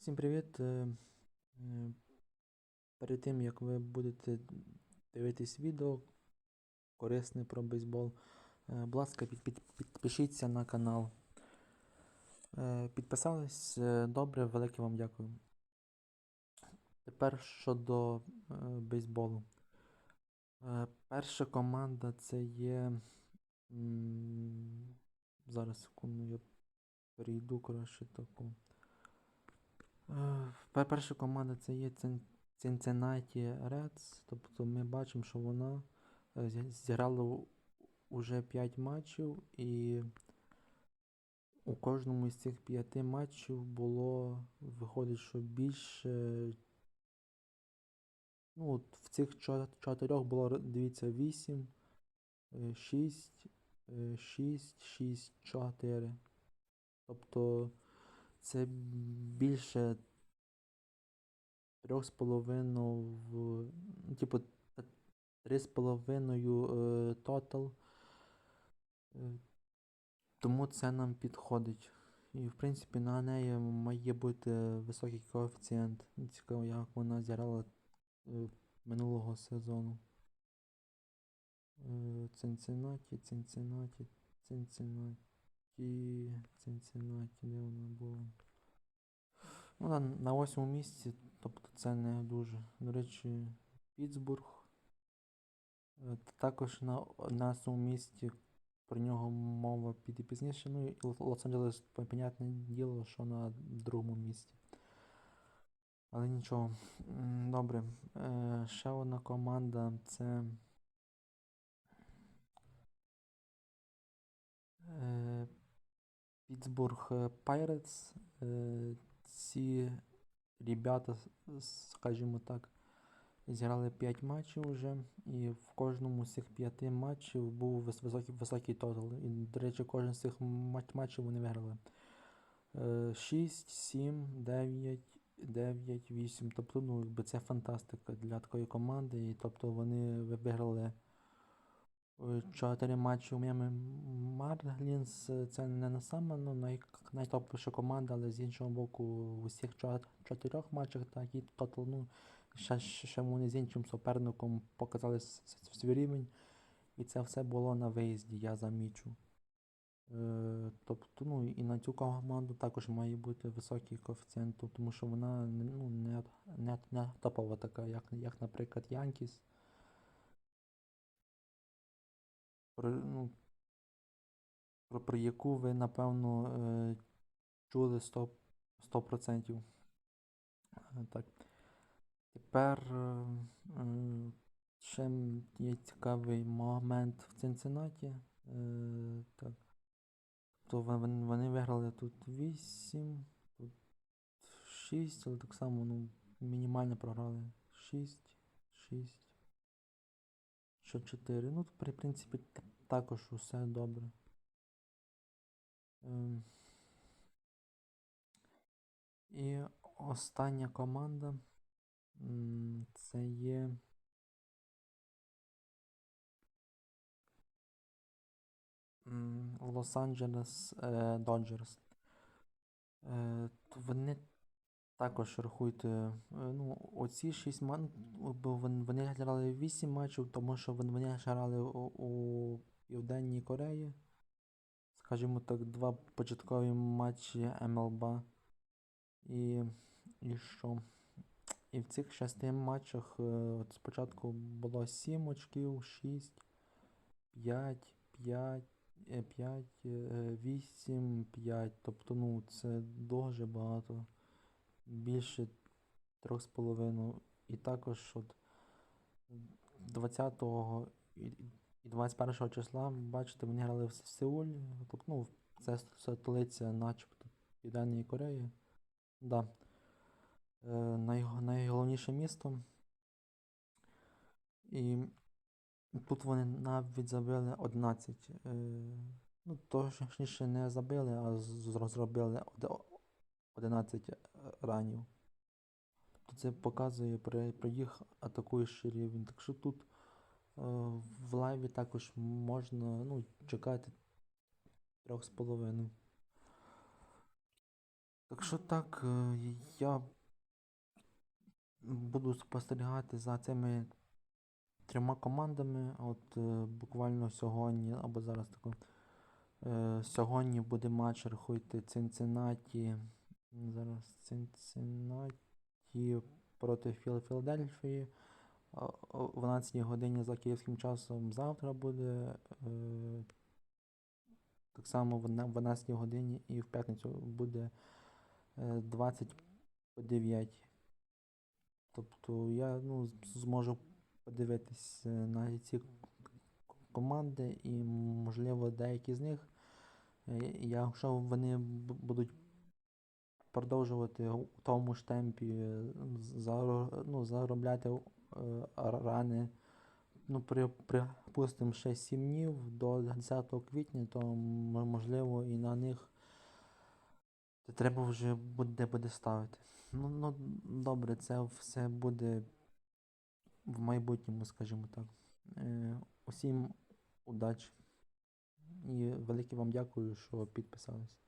Всім привіт! Е, е, Перед тим як ви будете дивитись відео корисне про бейсбол, е, будь ласка, під, під, підпишіться на канал. Підписались добре, велике вам дякую. Тепер щодо бейсболу. Перша команда це є. Зараз секунду, я перейду краще таку. Е, пер- Перша команда це є Cincinnati Reds. Тобто ми бачимо, що вона е, зіграла уже 5 матчів, і у кожному із цих 5 матчів було, виходить, що більше. Ну, в цих чо- чотирьох було, дивіться, 8, 6, 6, 6, 4. Тобто це більше трьох з половиною в. Ну, типу, т- три з половиною е, тотал. Е, Тому це нам підходить. І в принципі на неї має бути високий коефіцієнт. Цікаво, як вона зіграла е, минулого сезону. Е, Цинциннаті, Цинциннаті, Цинциннаті, Цинциннаті, де вона була? Ну, на, восьмому місці, тобто це не дуже. До речі, Пітсбург. Е, Також на, на цьому місці про нього мова піде пізніше. Ну і Лос-Анджелес, понятне діло, що на другому місці. Але нічого. Добре. Е, Ще одна команда це. е, Пітсбург е, Pirates. Е, Ці ребята, скажімо так, зіграли 5 матчів вже, і в кожному з цих 5 матчів був високий, високий тотал. І, до речі, кожен з цих матчів вони виграли. 6, 7, 9, 9, 8. Тобто, ну, якби це фантастика для такої команди. І тобто вони виграли 4 матчі у Marlins. Е, Це не на саме ну, най, найтоповіша команда, але з іншого боку, в усіх чотирьох матчах такий тотал, ну, ще, ще вони з іншим суперником показали свій рівень. І це все було на виїзді, я замічу. Е, тобто, ну, і на цю команду також має бути високий коефіцієнт, тому що вона ну, не, не, не топова така, як, як наприклад, Янкіс. Про, ну, про, про яку ви, напевно, е, чули 100%. 100%. Е, Так. Тепер е, е, є цікавий момент в Цинциннаті. Е, так. То вон- вон- вони виграли тут 8, тут 6, але так само ну, мінімально програли 6, 6, ще 4. Ну, при принципі, також усе добре. Ем. І остання команда це є. Лос-Анджелес Доджерс. Е, Вони також рахуйте, е, ну, оці 6 ман, вони грали 8 матчів, тому що вони грали у, у Південній Кореї. Скажімо так, два початкові матчі МЛБ. І, і що? І в цих шести матчах е, от спочатку було 7 очків, 6, 5, 5, 5, 8, 5. Тобто, ну, це дуже багато. Більше 3,5. І також от 20 і і 21 числа, бачите, вони грали в Сеулі. Тобто, ну, це столиця начебто Південної Кореї. Да. Е, най, найголовніше місто. І тут вони навіть забили 11. Е, ну, точніше не забили, а зробили 11 ранів. Тобто це показує про, їх атакуючий рівень. Так що тут е, в лайві також можна ну, чекати 3,5. Так що так, е, я буду спостерігати за цими трьома командами. От е, буквально сьогодні, або зараз тако. Сьогодні буде матч, рахуйте, Цинциннаті. Зараз Цинциннаті проти Філ- Філадельфії. О о 12 годині за київським часом завтра буде. Е, так само в на- в 12 годині і в п'ятницю буде е, 20 по 9. Тобто я ну, зможу подивитись е, на ці команди і, можливо, деякі з них, е, якщо вони будуть продовжувати у тому ж темпі е, ну, заробляти е, рани, ну, при, припустимо, ще 7 днів до 10 квітня, то можливо і на них треба вже буде, буде ставити. Ну, ну, добре, це все буде в майбутньому, скажімо так. Е, усім удачі. І велике вам дякую, що підписались.